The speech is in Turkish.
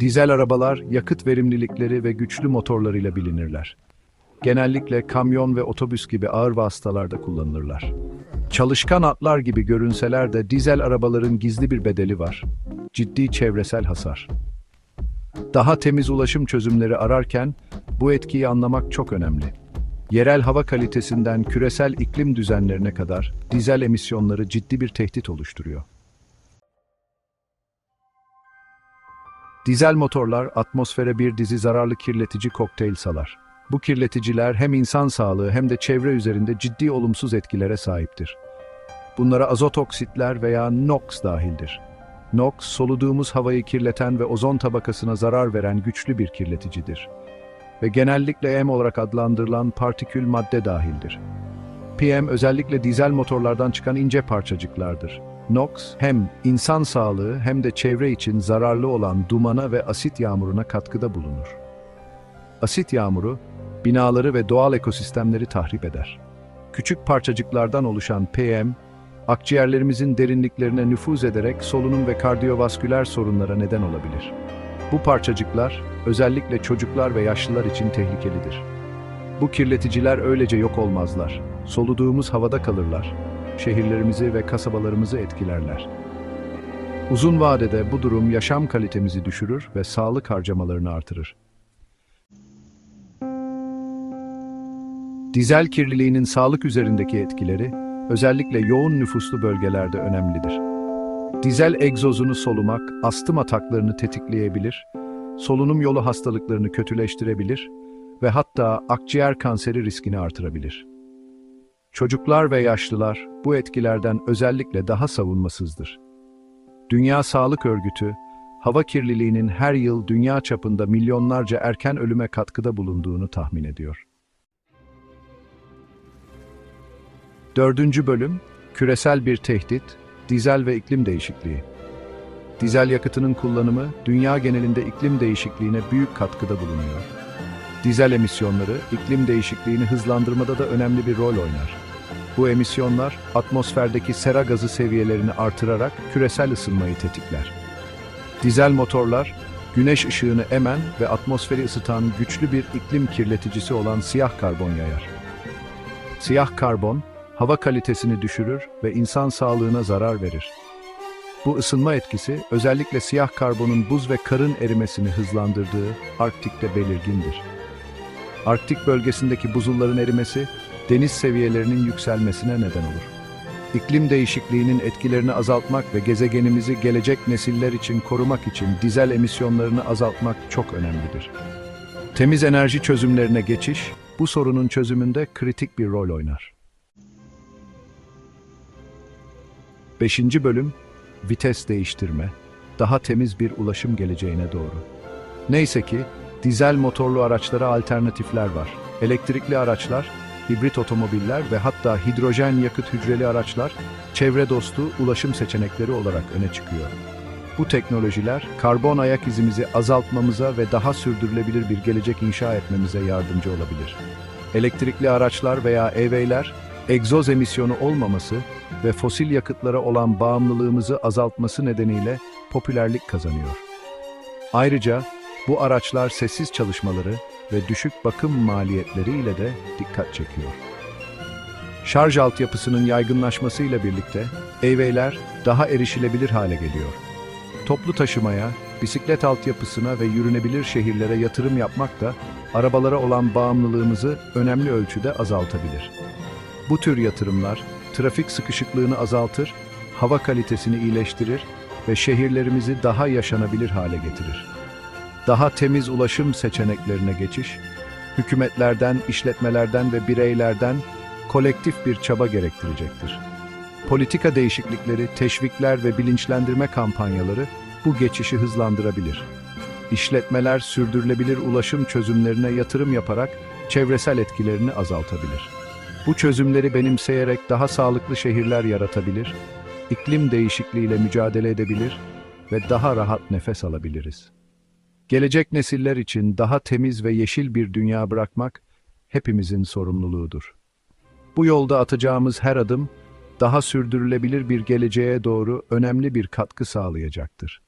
Dizel arabalar yakıt verimlilikleri ve güçlü motorlarıyla bilinirler. Genellikle kamyon ve otobüs gibi ağır vasıtalarda kullanılırlar. Çalışkan atlar gibi görünseler de dizel arabaların gizli bir bedeli var. Ciddi çevresel hasar. Daha temiz ulaşım çözümleri ararken bu etkiyi anlamak çok önemli. Yerel hava kalitesinden küresel iklim düzenlerine kadar dizel emisyonları ciddi bir tehdit oluşturuyor. Dizel motorlar atmosfere bir dizi zararlı kirletici kokteyl salar. Bu kirleticiler hem insan sağlığı hem de çevre üzerinde ciddi olumsuz etkilere sahiptir. Bunlara azot oksitler veya NOx dahildir. NOx, soluduğumuz havayı kirleten ve ozon tabakasına zarar veren güçlü bir kirleticidir. Ve genellikle M olarak adlandırılan partikül madde dahildir. PM özellikle dizel motorlardan çıkan ince parçacıklardır. NOx hem insan sağlığı hem de çevre için zararlı olan dumana ve asit yağmuruna katkıda bulunur. Asit yağmuru, binaları ve doğal ekosistemleri tahrip eder. Küçük parçacıklardan oluşan PM, akciğerlerimizin derinliklerine nüfuz ederek solunum ve kardiyovasküler sorunlara neden olabilir. Bu parçacıklar, özellikle çocuklar ve yaşlılar için tehlikelidir. Bu kirleticiler öylece yok olmazlar. Soluduğumuz havada kalırlar. Şehirlerimizi ve kasabalarımızı etkilerler. Uzun vadede bu durum yaşam kalitemizi düşürür ve sağlık harcamalarını artırır. Dizel kirliliğinin sağlık üzerindeki etkileri, özellikle yoğun nüfuslu bölgelerde önemlidir. Dizel egzozunu solumak, astım ataklarını tetikleyebilir, solunum yolu hastalıklarını kötüleştirebilir ve hatta akciğer kanseri riskini artırabilir. Çocuklar ve yaşlılar bu etkilerden özellikle daha savunmasızdır. Dünya Sağlık Örgütü, hava kirliliğinin her yıl dünya çapında milyonlarca erken ölüme katkıda bulunduğunu tahmin ediyor. Dördüncü bölüm, küresel bir tehdit, dizel ve iklim değişikliği. Dizel yakıtının kullanımı, dünya genelinde iklim değişikliğine büyük katkıda bulunuyor. Dizel emisyonları, iklim değişikliğini hızlandırmada da önemli bir rol oynar. Bu emisyonlar, atmosferdeki sera gazı seviyelerini artırarak küresel ısınmayı tetikler. Dizel motorlar, güneş ışığını emen ve atmosferi ısıtan güçlü bir iklim kirleticisi olan siyah karbon yayar. Siyah karbon, hava kalitesini düşürür ve insan sağlığına zarar verir. Bu ısınma etkisi özellikle siyah karbonun buz ve karın erimesini hızlandırdığı Arktik'te belirgindir. Arktik bölgesindeki buzulların erimesi deniz seviyelerinin yükselmesine neden olur. İklim değişikliğinin etkilerini azaltmak ve gezegenimizi gelecek nesiller için korumak için dizel emisyonlarını azaltmak çok önemlidir. Temiz enerji çözümlerine geçiş bu sorunun çözümünde kritik bir rol oynar. 5. bölüm Vites değiştirme, daha temiz bir ulaşım geleceğine doğru. Neyse ki dizel motorlu araçlara alternatifler var. Elektrikli araçlar, hibrit otomobiller ve hatta hidrojen yakıt hücreli araçlar çevre dostu ulaşım seçenekleri olarak öne çıkıyor. Bu teknolojiler karbon ayak izimizi azaltmamıza ve daha sürdürülebilir bir gelecek inşa etmemize yardımcı olabilir. Elektrikli araçlar veya EV'ler egzoz emisyonu olmaması ve fosil yakıtlara olan bağımlılığımızı azaltması nedeniyle popülerlik kazanıyor. Ayrıca bu araçlar sessiz çalışmaları ve düşük bakım maliyetleri ile de dikkat çekiyor. Şarj altyapısının yaygınlaşmasıyla birlikte EV'ler daha erişilebilir hale geliyor. Toplu taşımaya, bisiklet altyapısına ve yürünebilir şehirlere yatırım yapmak da arabalara olan bağımlılığımızı önemli ölçüde azaltabilir. Bu tür yatırımlar trafik sıkışıklığını azaltır, hava kalitesini iyileştirir ve şehirlerimizi daha yaşanabilir hale getirir. Daha temiz ulaşım seçeneklerine geçiş, hükümetlerden, işletmelerden ve bireylerden kolektif bir çaba gerektirecektir. Politika değişiklikleri, teşvikler ve bilinçlendirme kampanyaları bu geçişi hızlandırabilir. İşletmeler sürdürülebilir ulaşım çözümlerine yatırım yaparak çevresel etkilerini azaltabilir. Bu çözümleri benimseyerek daha sağlıklı şehirler yaratabilir, iklim değişikliğiyle mücadele edebilir ve daha rahat nefes alabiliriz. Gelecek nesiller için daha temiz ve yeşil bir dünya bırakmak hepimizin sorumluluğudur. Bu yolda atacağımız her adım daha sürdürülebilir bir geleceğe doğru önemli bir katkı sağlayacaktır.